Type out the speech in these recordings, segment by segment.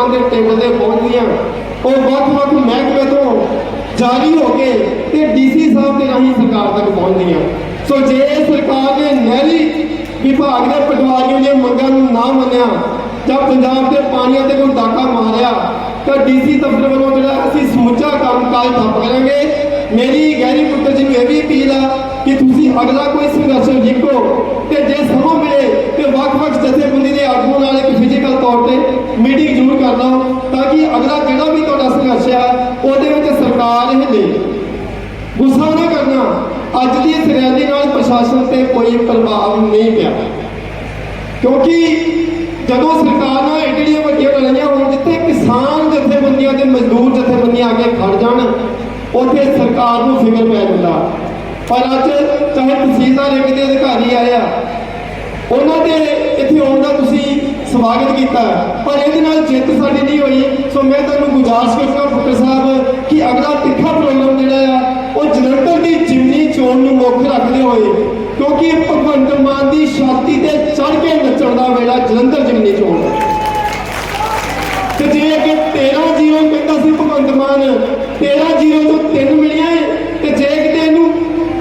ਮਾਨ ਦੇ ਟੇਬਲ ਤੇ ਪਹੁੰਚਦੀਆਂ ਉਹ ਵੱਖ-ਵੱਖ ਮਹਿਕਮੇ ਤੋਂ ਜਾਰੀ ਹੋ ਕੇ ਤੇ ਡੀਸੀ ਸਾਹਿਬ ਦੇ ਰਾਹੀਂ ਸਰਕਾਰ ਤੱਕ ਪਹੁੰਚਦੀਆਂ ਸੋ ਜੇ ਸਰਕਾਰ ਨੇ ਨਹਿਰੀ ਵਿਭਾਗ ਦੇ ਪਟਵਾਰੀਆਂ ਦੀਆਂ ਮੰਗਾਂ ਨੂੰ ਨਾ ਮੰਨਿਆ, ਜਾਂ ਪੰਜਾਬ ਦੇ ਪਾਣੀਆਂ ਤੇ ਕੋਈ ਡਾਕਾ ਮਾਰਿਆ, ਤਾਂ ਡੀਸੀ ਦਫ਼ਤਰ ਵੱਲੋਂ ਜਿਹੜਾ ਅਸੀਂ ਸਮੁੱਚਾ ਕੰਮਕਾਜ ਠੱਪ ਕਰਾਂਗੇ। ਮੇਰੀ ਗਹਿਰੀ ਪੁੱਤਰ ਜੀ ਨੂੰ ਇਹ ਵੀ ਅਪੀਲ ਆ ਕਿ ਤੁਸੀਂ ਅਗਲਾ ਕੋਈ ਸੰਘਰਸ਼ ਜਿੱਕੋ ਤੇ ਜੇ ਸਮਾਂ ਮਿਲੇ ਤੇ ਵੱਖ-ਵੱਖ ਜਥੇਬੰਦੀ ਦੇ ਆਗੂਆਂ ਨਾਲ ਇੱਕ ਫਿਜ਼ੀਕਲ ਤੌਰ ਤੇ ਮੀਟਿੰਗ ਜ਼ਰੂਰ ਕਰ ਲਓ ਤਾਂ ਕਿ ਅਗਲਾ ਜਿਹੜਾ ਵੀ ਤੁਹਾਡਾ ਸੰਘਰਸ਼ ਆ ਉਹਦੇ ਵਿੱਚ ਸਰਕਾਰ ਹਿੱਲੇ ਗੁੱਸਾ ਨਾ ਕਰਨਾ। ਅੱਜ ਦੀ ਇਸ ਰੈਲੀ ਨਾਲ ਪ੍ਰਸ਼ਾਸਨ ਤੇ ਕੋਈ ਪ੍ਰਭਾਵ ਨਹੀਂ ਪਿਆ। ਕਿਉਂਕਿ ਜਦੋਂ ਸਰਕਾਰ ਨਾਲ ਏਡੀਆਂ ਵੱਡੀਆਂ ਲੜਾਈਆਂ ਹੋਣ ਜਿੱਥੇ ਕਿਸਾਨ ਜਥੇਬੰਦੀਆਂ ਤੇ ਮਜ਼ਦੂਰ ਜਥੇਬੰਦੀਆਂ ਆ ਕੇ ਖੜ ਜਾਣ, ਉੱਥੇ ਸਰਕਾਰ ਨੂੰ ਫਿਕਰ ਪੈ ਜਾਂਦਾ। ਪਰ ਅੱਜ ਚਾਹੇ ਤਹਿਸੀਲਦਾਰ ਇੱਕ ਦੇ ਅਧਿਕਾਰੀ ਆਏ ਆ, ਉਹਨਾਂ ਦੇ ਇੱਥੇ ਆਉਣ ਦਾ ਤੁਸੀਂ ਸਵਾਗਤ ਕੀਤਾ। ਪਰ ਇਹਦੇ ਨਾਲ ਜਿੱਤ ਸਾਡੀ ਨਹੀਂ ਹੋਈ। ਸੋ ਮੈਂ ਤੁਹਾਨੂੰ ਗੁਜ਼ਾਰਿਸ਼ ਕਰਦਾ ਫੁੱਟਰ ਸਾਹਿਬ, ਕਿ ਕਿਉਂਕਿ ਭਗਵੰਤ ਮਾਨ ਦੀ ਛਾਤੀ ਤੇ ਚੜ ਕੇ ਨੱਚਣ ਦਾ ਵੇਲਾ ਜਲੰਧਰ ਜਿਮਨੀ ਚੋਣ ਤੇ ਜੇ ਅੱਗੇ 13 ਜ਼ੀਰੋ ਕਹਿੰਦਾ ਸੀ ਭਗਵੰਤ ਮਾਨ 13 ਜ਼ੀਰੋ ਤੋਂ 3 ਮਿਲੀਆਂ ਤੇ ਜੇ ਕਿਤੇ ਇਹਨੂੰ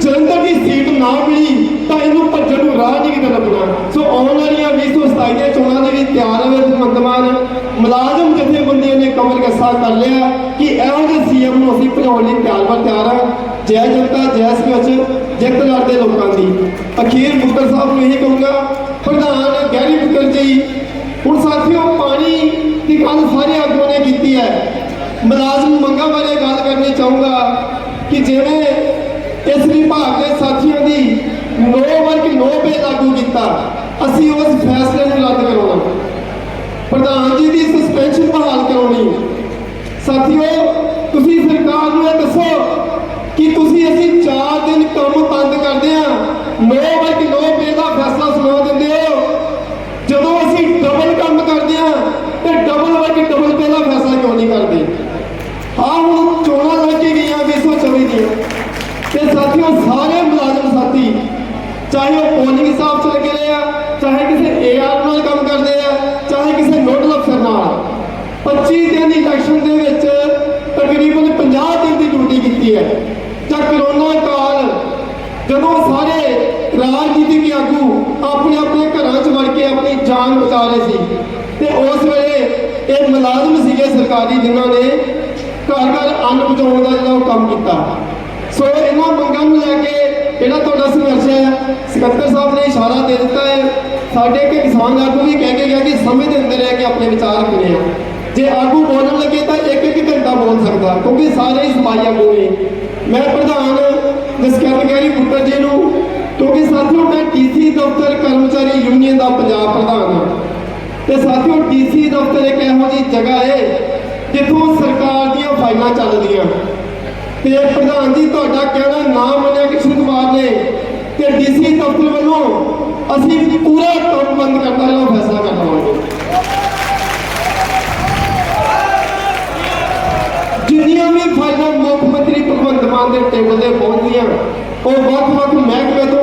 ਜਲੰਧਰ ਦੀ ਸੀਟ ਨਾ ਮਿਲੀ, ਤਾਂ ਇਹਨੂੰ ਭੱਜਣ ਨੂੰ ਰਾਹ ਨਹੀਂ ਕਿਤੇ ਲੱਭਣਾ। ਸੋ ਆਉਣ ਵਾਲੀਆਂ 2027 ਦੀਆਂ ਚੋਣਾਂ ਦੇ ਵਿੱਚ ਤਿਆਰ ਹੋਵੇ ਭਗਵੰਤ ਮਾਨ। ਮੁਲਾਜ਼ਮ ਜਥੇਬੰਦੀਆਂ ਨੇ ਕਮਰ ਕੱਸਾ ਕਰ ਲਿਆ ਕਿ ਇਹੋ ਜਿਹੇ ਸੀਐਮ ਨੂੰ ਅਸੀਂ ਭਜਾਉਣ ਲਈ ਤਿਆਰ ਬਰ ਤਿਆਰ ਆ। ਜੈ ਜਨਤਾ, ਜੈ ਸੰਘਰਸ਼ ਜਿੱਤ ਲੜਦੇ ਲੋਕਾਂ ਦੀ। ਅਖੀਰ ਮੁੱਤਰ ਸਾਹਿਬ ਨੂੰ ਇਹ ਕਹੂੰਗਾ, ਪ੍ਰਧਾਨ ਗਹਿਰੀ ਮੁੱਤਰ ਜੀ ਹੁਣ ਸਾਥੀਓ, ਪਾਣੀ ਦੀ ਗੱਲ ਸਾਰੇ ਆਗੂਆਂ ਨੇ ਕੀਤੀ ਹੈ। ਮੁਲਾਜ਼ਮ ਮੰਗਾਂ ਬਾਰੇ ਗੱਲ ਕਰਨੀ ਚਾਹੂੰਗਾ ਕਿ ਜਿਵੇਂ ਇਸ ਵਿਭਾਗ ਦੇ ਸਾਥੀਆਂ ਦੀ 9 ਵਰਗ 9 ਪੇ ਲਾਗੂ ਕੀਤਾ, ਅਸੀਂ ਉਸ ਫੈਸਲੇ ਨੂੰ ਰੱਦ ਕਰਾਉਣਾ ਪ੍ਰਧਾਨ ਜੀ ਦੀ ਸਸਪੈਂਸ਼ਨ ਬਹਾਲ ਕਰਾਉਣੀ ਸਾਥੀਓ ਤੁਸੀਂ ਸਰਕਾਰ ਨੂੰ ਇਹ ਦੱਸੋ ਕਿ ਤੁਸੀਂ ਅਸੀਂ 4 ਦਿਨ ਕੰਮ ਬੰਦ ਕਰਦੇ ਆ 9 ਵਰਗ 9 ਪੇ ਦਾ ਫੈਸਲਾ ਸੁਣਾ ਦਿੰਦੇ ਹੋ। ਜਦੋਂ ਅਸੀਂ ਡਬਲ ਕੰਮ ਕਰਦੇ ਆ ਤੇ ਡਬਲ ਵਰਗ ਡਬਲ ਪੇ ਦਾ ਫੈਸਲਾ ਕਿਉਂ ਨਹੀਂ ਕਰਦੇ? ਆ ਹੁਣ ਚੋਣਾਂ ਲੱਗ ਕੇ ਗਈਆਂ 2024 ਦੀਆਂ। ਤੇ ਸਾਥੀਓ, ਸਾਰੇ ਮੁਲਾਜ਼ਮ ਸਾਥੀ, ਚਾਹੇ ਉਹ ਪੋਲਿੰਗ ਸਾਹਿਬ ਚ ਲੱਗੇ ਆ, ਚਾਹੇ ਕਿਸੇ ਏਆਰ ਨਾਲ ਕੰਮ ਕਰਦੇ ਆ, ਚਾਹੇ ਕਿਸੇ ਨੋਡਲ ਅਫਸਰ ਨਾਲ 25 ਦਿਨ ਦੀ ਇਲੈਕਸ਼ਨ ਦੇ ਵਿੱਚ ਤਕਰੀਬਨ 50 ਦਿਨ ਦੀ ਡਿਊਟੀ ਕੀਤੀ ਹੈ ਜਾਂ ਕਰੋਨਾ ਕਾਲ ਜਦੋਂ ਸਾਰੇ ਰਾਜਨੀਤਿਕ ਆਗੂ ਆਪਣੇ ਆਪਣੇ ਘਰਾਂ 'ਚ ਵੜ ਕੇ ਆਪਣੀ ਜਾਨ ਬਚਾ ਰਹੇ ਸੀ। ਤੇ ਉਸ ਵੇਲੇ ਇਹ ਮੁਲਾਜ਼ਮ ਸੀਗੇ ਸਰਕਾਰੀ, ਜਿਨ੍ਹਾਂ ਨੇ ਘਰ ਘਰ ਅੰਨ ਪਹੁੰਚਾਉਣ ਦਾ ਜਿਹੜਾ ਉਹ ਕੰਮ ਕੀਤਾ। ਸੋ ਇਹਨਾਂ ਮੰਗਾਂ ਨੂੰ ਲੈ ਕੇ ਜਿਹੜਾ ਤੁਹਾਡਾ ਸੰਘਰਸ਼ ਹੈ ਸਕੱਤਰ ਸਾਹਿਬ ਨੇ ਇਸ਼ਾਰਾ ਦੇ ਦਿੱਤਾ ਹੈ। ਸਾਡੇ ਕੇ ਕਿਸਾਨ ਆਗੂ ਵੀ ਕਹਿ ਕੇ ਗਿਆ ਕਿ ਸਮੇਂ ਦੇ ਅੰਦਰ ਰਹਿ ਕੇ ਆਪਣੇ ਵਿਚਾਰ ਰੱਖਣੇ ਆ। ਜੇ ਆਗੂ ਬੋਲਣ ਲੱਗੇ ਤਾਂ ਇੱਕ ਇੱਕ ਘੰਟਾ ਬੋਲ ਸਕਦਾ, ਕਿਉਂਕਿ ਸਾਰੇ ਹੀ ਸਮਾਈ ਆਗੂ ਦਾ ਪੰਜਾਬ ਪ੍ਰਧਾਨ। ਤੇ ਸਾਥੀਓ ਡੀਸੀ ਦਫ਼ਤਰ ਇੱਕ ਇਹੋ ਜਿਹੀ ਜਗ੍ਹਾ ਹੈ ਜਿੱਥੋਂ ਸਰਕਾਰ ਦੀਆਂ ਫਾਈਲਾਂ ਚੱਲਦੀਆਂ। ਤੇ ਪ੍ਰਧਾਨ ਜੀ, ਤੁਹਾਡਾ ਕਹਿਣਾ ਨਾ ਮੰਨਿਆ ਕਿਸ਼ਨ ਕੁਮਾਰ ਨੇ? ਤੇ ਡੀਸੀ ਦਫ਼ਤਰ ਵੱਲੋਂ ਅਸੀਂ ਪੂਰਾ ਕੰਮ ਬੰਦ ਕਰਨ ਦਾ ਜਿਹੜਾ ਫੈਸਲਾ ਕਰ ਲਵਾਂਗੇ ਜਿੰਨੀਆਂ ਵੀ ਫਾਈਲਾਂ ਮੁੱਖ ਮੰਤਰੀ ਭਗਵੰਤ ਮਾਨ ਦੇ ਟੇਬਲ ਤੇ ਪਹੁੰਚਦੀਆਂ ਉਹ ਵੱਖ-ਵੱਖ ਮਹਿਕਮੇ ਤੋਂ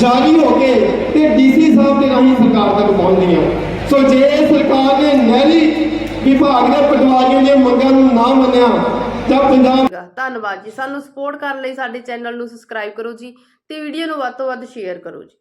ਜਾਰੀ ਹੋ ਕੇ ਤੇ ਡੀਸੀ ਸਾਹਿਬ ਦੇ ਰਾਹੀਂ ਸਰਕਾਰ ਤੱਕ ਪਹੁੰਚਦੀਆਂ ਸੋ ਜੇ ਸਰਕਾਰ ਨੇ ਨਹਿਰੀ ਵਿਭਾਗ ਦੇ ਪਟਵਾਰੀਆਂ ਦੀਆਂ ਮੰਗਾਂ ਨੂੰ ਨਾ ਮੰਨਿਆ, ਤਾਂ ਪੰਜਾਬ ਧੰਨਵਾਦ ਜੀ। ਸਾਨੂੰ ਸਪੋਰਟ ਕਰਨ ਲਈ ਸਾਡੇ ਚੈਨਲ ਨੂੰ ਸਬਸਕ੍ਰਾਈਬ ਕਰੋ ਜੀ ਤੇ ਵੀਡੀਓ ਨੂੰ ਵੱਧ ਤੋਂ ਵੱਧ ਸ਼ੇਅਰ ਕਰੋ ਜੀ।